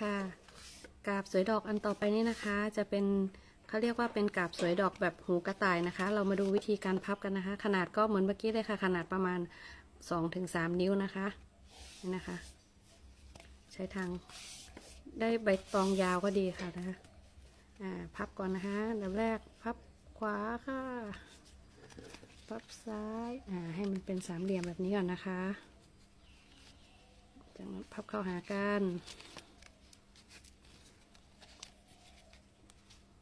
ค่ะกาบสวยดอกอันต่อไปนี้นะคะ จะเป็นเขาเรียกว่าเป็นกาบสวยดอกแบบหูกระต่ายนะคะ เรามาดูวิธีการพับกันนะคะ ขนาดก็เหมือนเมื่อกี้เลยค่ะ ขนาดประมาณ2-3นิ้วนะคะนี่นะคะ ใช้ทางได้ใบตองยาวก็ดีค่ะนะคะอ่าพับก่อนนะคะดับแรกพับขวาค่ะพับซ้ายอ่าให้มันเป็นสามเหลี่ยมแบบนี้ก่อนนะคะจากนั้นพับเข้าหากัน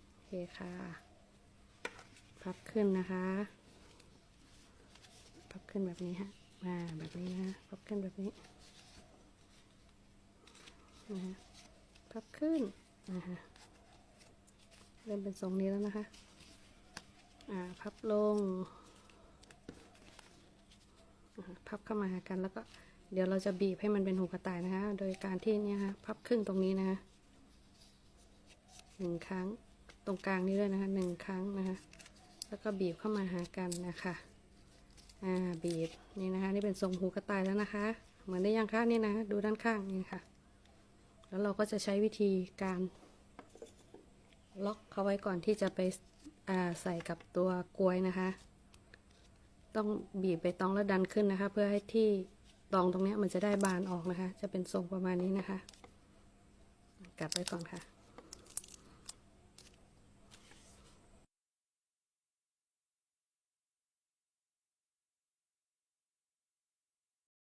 โอ เคค่ะ พับขึ้นนะคะ พับขึ้นแบบนี้ฮะอ่าแบบนี้นะ พับขึ้นแบบนี้นะฮะพับขึ้นนะคะเริ่มเป็นทรงนี้แล้วนะคะ อ่า พับลง พับเข้ามาหากันแล้วก็เดี๋ยวเราจะบีบให้มันเป็นหูกระต่ายนะคะ โดยการที่เนี่ยค่ะ พับครึ่งตรงนี้นะคะหนึ่งครั้ง ตรงกลางนี้ด้วยนะคะหนึ่งครั้งนะคะ แล้วก็บีบเข้ามาหากันนะคะอ่าบีบนี่นะคะ นี่เป็นทรงหูกระต่ายแล้วนะคะ เหมือนได้ยังคะนี่นะดูด้านข้างนี่ค่ะ แล้วเราก็จะใช้วิธีการล็อกเขาไว้ก่อนที่จะไปอ่าใส่กับตัวกลวยนะคะ ต้องบีบไปตองแล้วดันขึ้นนะคะ เพื่อให้ที่ตองตรงนี้มันจะได้บานออกนะคะ จะเป็นทรงประมาณนี้นะคะ กลับไปก่อนค่ะ